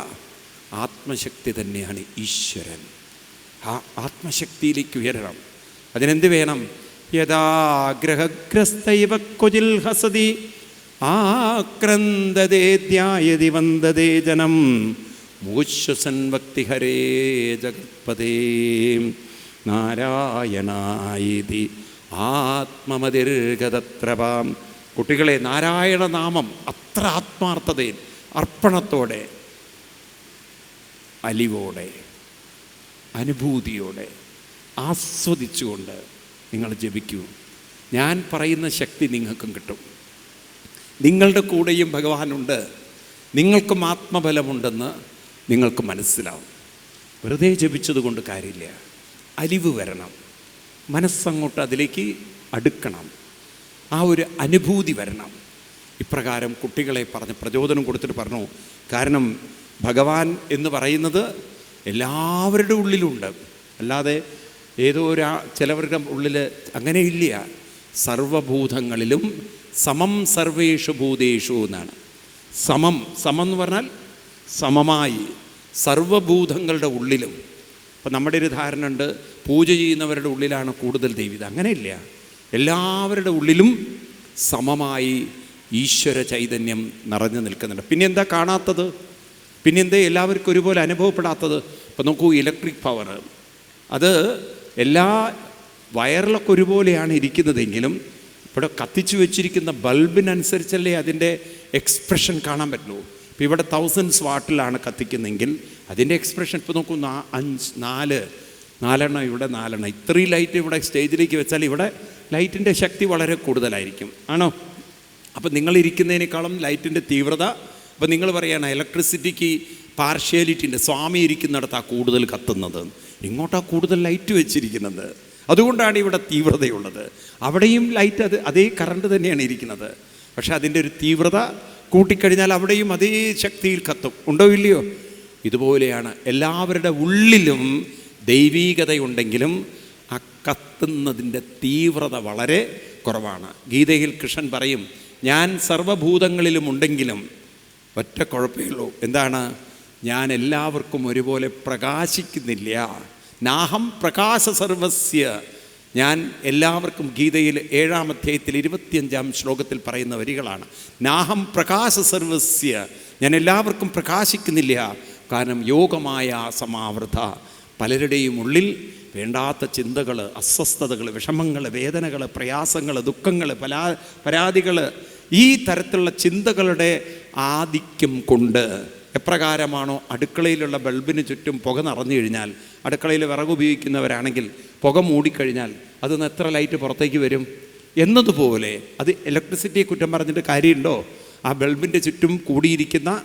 ആത്മശക്തി തന്നെയാണ് ഈശ്വരൻ. ആ ആത്മശക്തിയിലേക്ക് ഉയരണം. അതിനെന്ത് വേണം? യഥാഗ്രഹഗ്രസ്തൈവ കൊജിൽ ഹസതി. ആക്രന്ദതേ ധ്യായതി വന്ദതേ ജനം. മൂശ്വസൻ ഭക്തിഹരേ ജഗത്പതേ. നാരായണായിതി. ആത്മമതിർഗതത്രപാം. കുട്ടികളെ നാരായണ നാമം അത്ര ആത്മാർത്ഥതയിൽ അർപ്പണത്തോടെ അലിവോടെ അനുഭൂതിയോടെ ആസ്വദിച്ചുകൊണ്ട് നിങ്ങൾ ജപിക്കൂ. ഞാൻ പറയുന്ന ശക്തി നിങ്ങൾക്കും കിട്ടും. നിങ്ങളുടെ കൂടെയും ഭഗവാനുണ്ട്. നിങ്ങൾക്കും ആത്മബലമുണ്ടെന്ന് നിങ്ങൾക്ക് മനസ്സിലാവും. വെറുതെ ജപിച്ചത് കൊണ്ട് കാര്യമില്ല. അലിവ് വരണം. മനസ്സങ്ങോട്ട് അതിലേക്ക് അടുക്കണം. ആ ഒരു അനുഭൂതി വരണം. ഇപ്രകാരം കുട്ടികളെ പറഞ്ഞ് പ്രചോദനം കൊടുത്തിട്ട് പറഞ്ഞു. കാരണം ഭഗവാൻ എന്ന് പറയുന്നത് എല്ലാവരുടെ ഉള്ളിലുണ്ട്. അല്ലാതെ ഏതോ ഒരാ ചിലവരുടെ ഉള്ളിൽ അങ്ങനെയില്ല. സർവഭൂതങ്ങളിലും സമം സർവേഷു ഭൂതേഷു എന്നാണ്. സമം സമം എന്ന് പറഞ്ഞാൽ സമമായി സർവഭൂതങ്ങളുടെ ഉള്ളിലും. ഇപ്പം നമ്മുടെ ഒരു ധാരണ ഉണ്ട് പൂജ ചെയ്യുന്നവരുടെ ഉള്ളിലാണ് കൂടുതൽ ദൈവിത. അങ്ങനെയില്ല. എല്ലാവരുടെ ഉള്ളിലും സമമായി ഈശ്വര ചൈതന്യം നിറഞ്ഞു നിൽക്കുന്നുണ്ട്. പിന്നെ എന്താ കാണാത്തത്? പിന്നെ എന്താ എല്ലാവർക്കും ഒരുപോലെ അനുഭവപ്പെടാത്തത്? ഇപ്പം നോക്കൂ ഇലക്ട്രിക് പവർ അത് എല്ലാ വയറിലൊക്കെ ഒരുപോലെയാണ് ഇരിക്കുന്നതെങ്കിലും ഇവിടെ കത്തിച്ചു വെച്ചിരിക്കുന്ന ബൾബിനനുസരിച്ചല്ലേ അതിന്റെ എക്സ്പ്രഷൻ കാണാൻ പറ്റുള്ളൂ. ഇപ്പോൾ ഇവിടെ തൗസൻഡ്സ് വാട്ടിലാണ് കത്തിക്കുന്നതെങ്കിൽ അതിന്റെ എക്സ്പ്രഷൻ ഇപ്പോൾ നോക്കൂ നാ അഞ്ച് നാല് നാലെണ്ണം ഇവിടെ നാലെണ്ണം. ഇത്രയും ലൈറ്റ് ഇവിടെ സ്റ്റേജിലേക്ക് വെച്ചാൽ ഇവിടെ ലൈറ്റിന്റെ ശക്തി വളരെ കൂടുതലായിരിക്കും. ആണോ? അപ്പം നിങ്ങളിരിക്കുന്നതിനേക്കാളും ലൈറ്റിന്റെ തീവ്രത. അപ്പം നിങ്ങൾ പറയുകയാണ് ഇലക്ട്രിസിറ്റിക്ക് പാർഷ്യാലിറ്റി ഉണ്ട് സ്വാമി ഇരിക്കുന്നിടത്താണ് കൂടുതൽ കത്തുന്നത്. ഇങ്ങോട്ടാണ് കൂടുതൽ ലൈറ്റ് വെച്ചിരിക്കുന്നത്. അതുകൊണ്ടാണ് ഇവിടെ തീവ്രതയുള്ളത്. അവിടെയും ലൈറ്റ് അത് അതേ കറണ്ട് തന്നെയാണ് ഇരിക്കുന്നത്. പക്ഷെ അതിന്റെ ഒരു തീവ്രത കൂട്ടിക്കഴിഞ്ഞാൽ അവിടെയും അതേ ശക്തിയിൽ കത്തും. ഉണ്ടോ ഇല്ലയോ? ഇതുപോലെയാണ് എല്ലാവരുടെ ഉള്ളിലും ദൈവീകതയുണ്ടെങ്കിലും ആ കത്തുന്നതിന്റെ തീവ്രത വളരെ കുറവാണ്. ഗീതയിൽ കൃഷ്ണൻ പറയും ഞാൻ സർവഭൂതങ്ങളിലും ഉണ്ടെങ്കിലും ഒറ്റ കുഴപ്പമേ ഉള്ളൂ. എന്താണ്? ഞാൻ എല്ലാവർക്കും ഒരുപോലെ പ്രകാശിക്കുന്നില്ല. നാഹം പ്രകാശ സർവസ്യ. ഞാൻ എല്ലാവർക്കും ഗീതയിൽ ഏഴാം അധ്യായത്തിൽ ഇരുപത്തിയഞ്ചാം ശ്ലോകത്തിൽ പറയുന്ന വരികളാണ്. നാഹം പ്രകാശ സർവസ്യ. ഞാൻ എല്ലാവർക്കും പ്രകാശിക്കുന്നില്ല. കാരണം യോഗമായ സമാവൃത. പലരുടെയും ഉള്ളിൽ വേണ്ടാത്ത ചിന്തകൾ അസ്വസ്ഥതകൾ വിഷമങ്ങൾ വേദനകൾ പ്രയാസങ്ങൾ ദുഃഖങ്ങൾ പരാ പരാതികൾ ഈ തരത്തിലുള്ള ചിന്തകളുടെ ആധിക്യം കൊണ്ട് എപ്രകാരമാണോ അടുക്കളയിലുള്ള ബൾബിന് ചുറ്റും പുക നിറഞ്ഞു കഴിഞ്ഞാൽ അടുക്കളയിൽ വിറക് ഉപയോഗിക്കുന്നവരാണെങ്കിൽ പുക മൂടിക്കഴിഞ്ഞാൽ അതിൽ എത്ര ലൈറ്റ് പുറത്തേക്ക് വരും? എന്നതുപോലെ അത് ഇലക്ട്രിസിറ്റിയെ കുറ്റം പറഞ്ഞിട്ട് കാര്യമുണ്ടോ? ആ ബൾബിന്റെ ചുറ്റും കൂടിയിരിക്കുന്ന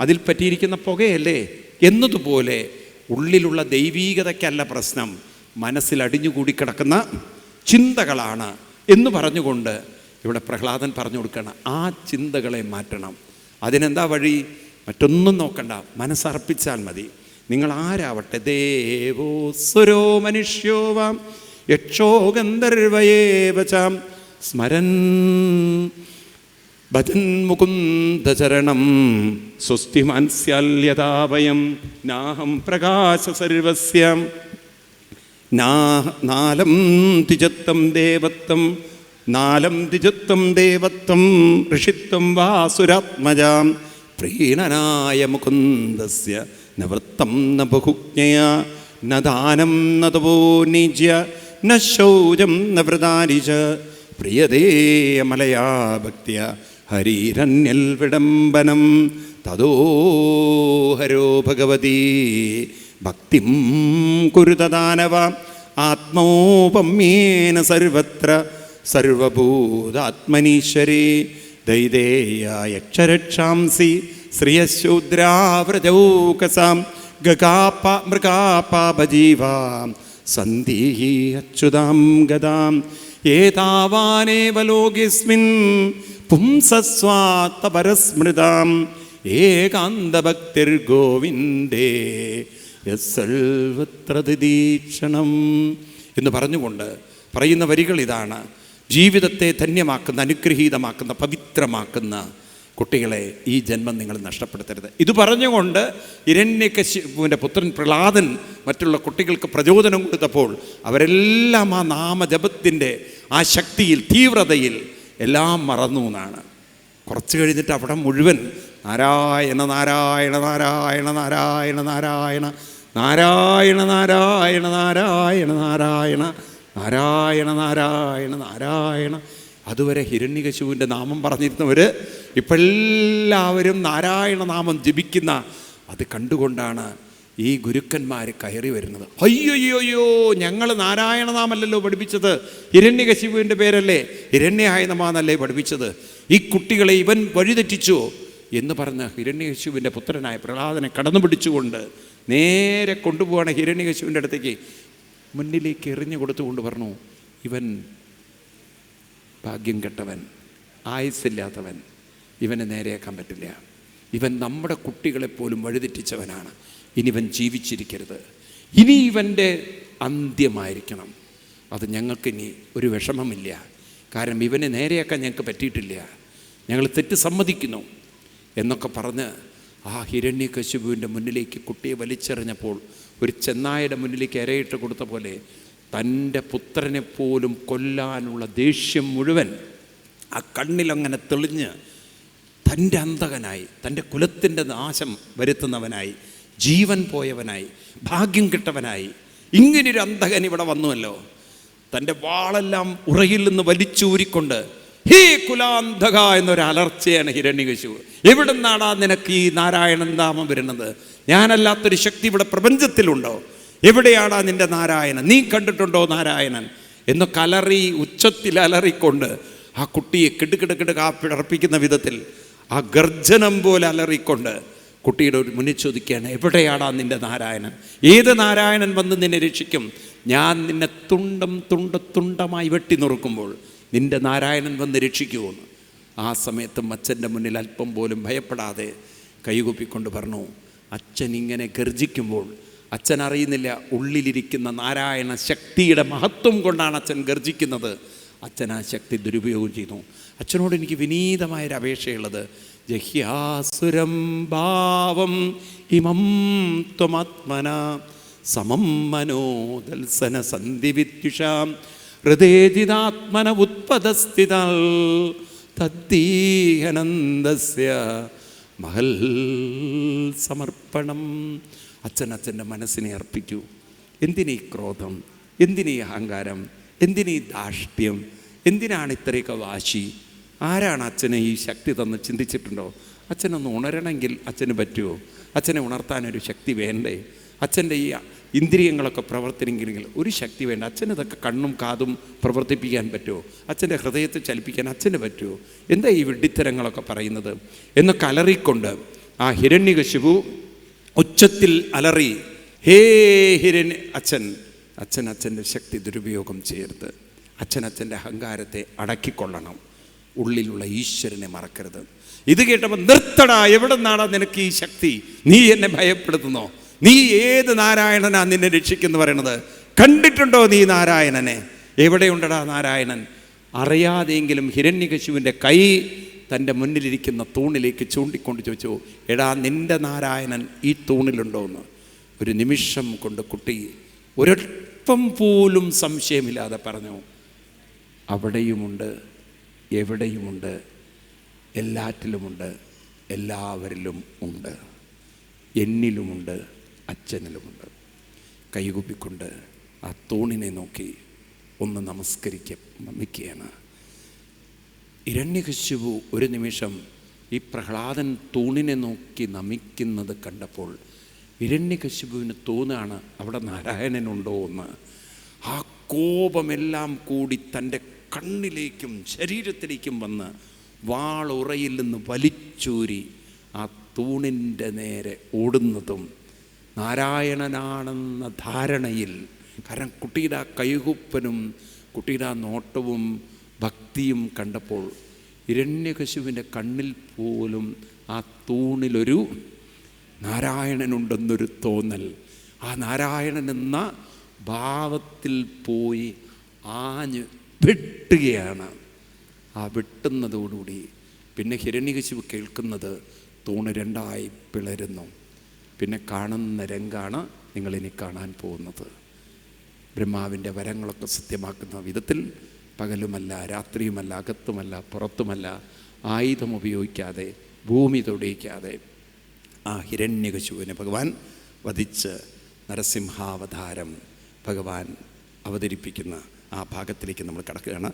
അതിൽ പറ്റിയിരിക്കുന്ന പുകയല്ലേ? എന്നതുപോലെ ഉള്ളിലുള്ള ദൈവീകതയ്ക്കല്ല പ്രശ്നം. മനസ്സിൽ അടിഞ്ഞുകൂടി കിടക്കുന്ന ചിന്തകളാണ്. എന്ന് പറഞ്ഞുകൊണ്ട് ഇവിടെ പ്രഹ്ലാദൻ പറഞ്ഞു കൊടുക്കണം ആ ചിന്തകളെ മാറ്റണം. അതിനെന്താ വഴി? മറ്റൊന്നും നോക്കണ്ട. മനസ്സർപ്പിച്ചാൽ മതി. നിങ്ങൾ ആരാവട്ടെ? ദേവോ സ്വരോ മനുഷ്യോവാം യക്ഷോ ഗന്ധർവയേവചാം സ്മരൻ ഭജൻ മുകുന്ദചരണം. സ്വസ്തി മാൻസ്യാല്യതാവയം നാഹം പ്രകാശ സർവസ്യം. നാലം തിജത്തം ദേവത്വം. നാലം തിജത്വം ദേവത്വം ഋഷിത്വം വാസുരാത്മജാം. പ്രീണനായ മുകുന്ദസ്യ നവൃത്തം ന ബഹുജ്ഞയാ ന ദാനം നിജ്യ ന ശൗചം ന വൃതാനി ച പ്രിയതേയമലയാ ഭക്തിയ ഹരിരന്യൽ വിടംബനം തതോ ഹരോ ഭഗവതി. ഭക്തിം കുരുതദാനവ ആത്മോപമ്യേന സർവത്ര സർവഭൂതാത്മനീശ്വരേ. ദൈതേയക്ഷരക്ഷാംസി ശ്രിയശൂദ്രാവ്രജൗകസാം ഗകാപ മൃഗാപാപജീവാം സന്ധിഹി അച്യുതാം ഗതാം ഏതാവാനേവ ലോകിസ്മിൻ? പുംസസ്വാത്തപരസ്മൃതാം ഏകാന്തഭക്തിർഗോവിന്ദേ യസ്സർവത്രതിദീക്ഷണം എന്ന് പറഞ്ഞുകൊണ്ട് പറയുന്ന വരികൾ ഇതാണ് ജീവിതത്തെ ധന്യമാക്കുന്ന അനുഗ്രഹീതമാക്കുന്ന പവിത്രമാക്കുന്ന കുട്ടികളെ ഈ ജന്മം നിങ്ങൾ നഷ്ടപ്പെടുത്തരുത്. ഇത് പറഞ്ഞുകൊണ്ട് ഇരണ്യകശിപുവിന്റെ പുത്രൻ പ്രഹ്ലാദൻ മറ്റുള്ള കുട്ടികൾക്ക് പ്രചോദനം കൊടുത്തപ്പോൾ അവരെല്ലാം ആ നാമജപത്തിന്റെ ആ ശക്തിയിൽ തീവ്രതയിൽ എല്ലാം മറന്നു എന്നാണ്. കുറച്ച് കഴിഞ്ഞിട്ട് അവിടെ മുഴുവൻ നാരായണ നാരായണ നാരായണ നാരായണ നാരായണ നാരായണ നാരായണ നാരായണ നാരായണ നാരായണ നാരായണ നാരായണ നാരായണ. അതുവരെ ഹിരണ്യകശുവിന്റെ നാമം പറഞ്ഞിരുന്നവർ ഇപ്പോഴെല്ലാവരും നാരായണ നാമം ജപിക്കുന്ന അത് കണ്ടുകൊണ്ടാണ് ഈ ഗുരുക്കന്മാർ കയറി വരുന്നത്. അയ്യോയ്യോയ്യോ ഞങ്ങൾ നാരായണനാമല്ലല്ലോ പഠിപ്പിച്ചത്. ഹിരണ്യകശിപുവിന്റെ പേരല്ലേ? ഹിരണ്യായനമാന്നല്ലേ പഠിപ്പിച്ചത്. ഈ കുട്ടികളെ ഇവൻ വഴിതെറ്റിച്ചു എന്ന് പറഞ്ഞ് ഹിരണ്യകശുവിന്റെ പുത്രനായ പ്രഹ്ലാദനെ കടന്നു പിടിച്ചുകൊണ്ട് നേരെ കൊണ്ടുപോവാണ് ഹിരണ്യകശുവിന്റെ അടുത്തേക്ക്. മുന്നിലേക്ക് എറിഞ്ഞു കൊടുത്തുകൊണ്ട് പറഞ്ഞു ഇവൻ ഭാഗ്യം കെട്ടവൻ ആയുസ്സില്ലാത്തവൻ ഇവനെ നേരെയാക്കാൻ പറ്റില്ല. ഇവൻ നമ്മുടെ കുട്ടികളെപ്പോലും വഴിതെറ്റിച്ചവനാണ്. ഇനി ഇവൻ ജീവിച്ചിരിക്കരുത്. ഇനി ഇവന്റെ അന്ത്യമായിരിക്കണം. അത് ഞങ്ങൾക്കിനി ഒരു വിഷമമില്ല. കാരണം ഇവനെ നേരെയാക്കാൻ ഞങ്ങൾക്ക് പറ്റിയിട്ടില്ല. ഞങ്ങൾ തെറ്റ് സമ്മതിക്കുന്നു. എന്നൊക്കെ പറഞ്ഞ് ആ ഹിരണ്യകശുപുവിന്റെ മുന്നിലേക്ക് കുട്ടിയെ വലിച്ചെറിഞ്ഞപ്പോൾ ഒരു ചെന്നായയുടെ മുന്നിലേക്ക് ഇരയിട്ട് കൊടുത്ത പോലെ തന്റെ പുത്രനെ പോലും കൊല്ലാനുള്ള ദേഷ്യം മുഴുവൻ ആ കണ്ണിലങ്ങനെ തെളിഞ്ഞ് തന്റെ അന്തകനായി തന്റെ കുലത്തിന്റെ നാശം വരുത്തുന്നവനായി ജീവൻ പോയവനായി ഭാഗ്യം കിട്ടവനായി ഇങ്ങനൊരു അന്തകൻ ഇവിടെ വന്നുവല്ലോ. തന്റെ വാളെല്ലാം ഉറയിൽ നിന്ന് വലിച്ചൂരിക്കൊണ്ട് ഹേ കുലാന്തക എന്നൊരു അലർച്ചയാണ് ഹിരണ്യകശു എവിടെ എവിടുന്നാടാ നിനക്ക് ഈ നാരായണൻ നാമം വരുന്നത്? ഞാനല്ലാത്തൊരു ശക്തി ഇവിടെ പ്രപഞ്ചത്തിലുണ്ടോ? എവിടെയാടാ നിന്റെ നാരായണൻ? നീ കണ്ടിട്ടുണ്ടോ നാരായണൻ? എന്ന് കലറി ഉച്ചത്തിൽ അലറിക്കൊണ്ട് ആ കുട്ടിയെ കിടുകിടക്കിട് കാപ്പിടർപ്പിക്കുന്ന വിധത്തിൽ ആ ഗർജനം പോലെ അലറിക്കൊണ്ട് കുട്ടിയുടെ ഒരു മുന്നിൽ ചോദിക്കുകയാണ് എവിടെയാടാ നിന്റെ നാരായണൻ? ഏത് നാരായണൻ വന്ന് നിന്നെ രക്ഷിക്കും? ഞാൻ നിന്നെ തുണ്ടം തുണ്ട തുണ്ടമായി വെട്ടി നുറുക്കുമ്പോൾ നിന്റെ നാരായണൻ വന്ന് രക്ഷിക്കുമെന്ന് ആ സമയത്ത് അച്ഛന്റെ മുന്നിൽ അല്പം പോലും ഭയപ്പെടാതെ കൈകൂപ്പിക്കൊണ്ട് പറഞ്ഞു അച്ഛൻ ഇങ്ങനെ ഗർജിക്കുമ്പോൾ അച്ഛൻ അറിയുന്നില്ല ഉള്ളിലിരിക്കുന്ന നാരായണ ശക്തിയുടെ മഹത്വം കൊണ്ടാണ് അച്ഛൻ ഗർജിക്കുന്നത്. അച്ഛൻ ആ ശക്തി ദുരുപയോഗം ചെയ്യുന്നു അച്ഛനോട് എനിക്ക് വിനീതമായൊരു അപേക്ഷയുള്ളത് ജഹ്യാസുരം ഭാവം ഇമം ത്വമാത്മന സമം മനോദൽസന സന്ധിവിദ്യുഷാം ഹൃദയജിതാത്മന ഉത്പദസ്ഥിതൽ തദ്ദീഹനന്ദസ്യ മഹൽ സമർപ്പണം. അച്ഛൻ അച്ഛന്റെ മനസ്സിനെ അർപ്പിക്കൂ. എന്തിനീ ക്രോധം? എന്തിനീ അഹങ്കാരം? എന്തിനീ ധാഷ്ട്യം എന്തിനാണ് ഇത്രയൊക്കെ വാശി? ആരാണ് അച്ഛനെ ഈ ശക്തി തന്ന് ചിന്തിച്ചിട്ടുണ്ടോ? അച്ഛനൊന്ന് ഉണരണമെങ്കിൽ അച്ഛന് പറ്റുമോ? അച്ഛനെ ഉണർത്താനൊരു ശക്തി വേണ്ടേ? അച്ഛന്റെ ഈ ഇന്ദ്രിയങ്ങളൊക്കെ പ്രവർത്തിക്കണമെങ്കിൽ ഒരു ശക്തി വേണ്ട. അച്ഛന് ഇതൊക്കെ കണ്ണും കാതും പ്രവർത്തിപ്പിക്കാൻ പറ്റുമോ? അച്ഛന്റെ ഹൃദയത്തെ ചലിപ്പിക്കാൻ അച്ഛന് പറ്റുമോ? എന്താ ഈ വിഡ്ഢിത്തരങ്ങളൊക്കെ പറയുന്നത്? എന്നൊക്കെ അലറിക്കൊണ്ട് ആ ഹിരണ്യകശിപു ഉച്ചത്തിൽ അലറി ഹേ ഹിരണ്യ അച്ഛൻ അച്ഛൻ അച്ഛന്റെ ശക്തി ദുരുപയോഗം ചെയ്യരുത്. അച്ഛൻ അച്ഛന്റെ അഹങ്കാരത്തെ അടക്കിക്കൊള്ളണം. ഉള്ളിലുള്ള ഈശ്വരനെ മറക്കരുത്. ഇത് കേട്ടപ്പോൾ നിർത്തടാ എവിടെ നിന്നാടാ നിനക്ക് ഈ ശക്തി? നീ എന്നെ ഭയപ്പെടുത്തുന്നോ? നീ ഏത് നാരായണനാ നിന്നെ രക്ഷിക്കുന്നു പറയണത്? കണ്ടിട്ടുണ്ടോ നീ നാരായണനെ? എവിടെയുണ്ടടാ നാരായണൻ? അറിയാതെയെങ്കിലും ഹിരണ്യകശുവിന്റെ കൈ തന്റെ മുന്നിലിരിക്കുന്ന തൂണിലേക്ക് ചൂണ്ടിക്കൊണ്ട് ചോദിച്ചു എടാ നിന്റെ നാരായണൻ ഈ തൂണിലുണ്ടോ എന്ന് ഒരു നിമിഷം കൊണ്ട് കുട്ടി ഒരൽപ്പം പോലും സംശയമില്ലാതെ പറഞ്ഞു അവിടെയുമുണ്ട് എവിടെയുമുണ്ട് എല്ലാറ്റിലുമുണ്ട് എല്ലാവരിലും ഉണ്ട് എന്നിലുമുണ്ട് അച്ഛനിലുമുണ്ട് കൈകൂപ്പിക്കൊണ്ട് ആ തൂണിനെ നോക്കി ഒന്ന് നമസ്കരിക്ക നമിക്കുകയാണ്. ഇരണ്യകശിപു ഒരു നിമിഷം ഈ പ്രഹ്ലാദൻ തൂണിനെ നോക്കി നമിക്കുന്നത് കണ്ടപ്പോൾ ഇരണ്യകശിപുവിന് തോന്നുകയാണ് അവിടെ നാരായണനുണ്ടോ എന്ന്. ആ കോപമെല്ലാം കൂടി തന്റെ കണ്ണിലേക്കും ശരീരത്തിലേക്കും വന്ന് വാളുറയിൽ നിന്ന് വലിച്ചൂരി ആ തൂണിന്റെ നേരെ ഓടുന്നതും നാരായണനാണെന്ന ധാരണയിൽ കാരണം കുട്ടിയുടെ ആ കൈകുപ്പനും കുട്ടിയുടെ ആ നോട്ടവും ഭക്തിയും കണ്ടപ്പോൾ ഇരണ്യകശുവിന്റെ കണ്ണിൽ പോലും ആ തൂണിലൊരു നാരായണനുണ്ടെന്നൊരു തോന്നൽ. ആ നാരായണൻ എന്ന ഭാവത്തിൽ പോയി ആഞ്ഞ് വെട്ടുകയാണ്. ആ വെട്ടുന്നതോടുകൂടി പിന്നെ ഹിരണ്യകശിവ് കേൾക്കുന്നത് തൂണ് രണ്ടായി പിളരുന്നു. പിന്നെ കാണുന്ന രംഗാണ് നിങ്ങളിനി കാണാൻ പോകുന്നത്. ബ്രഹ്മാവിന്റെ വരങ്ങളൊക്കെ സത്യമാക്കുന്ന വിധത്തിൽ പകലുമല്ല രാത്രിയുമല്ല അകത്തുമല്ല പുറത്തുമല്ല ആയുധം ഉപയോഗിക്കാതെ ഭൂമി തൊടിയിക്കാതെ ആ ഹിരണ്യകശുവിനെ ഭഗവാൻ വധിച്ച് നരസിംഹാവതാരം ഭഗവാൻ അവതരിപ്പിക്കുന്ന ആ ഭാഗത്തിലേക്ക് നമ്മൾ കടക്കുകയാണ്.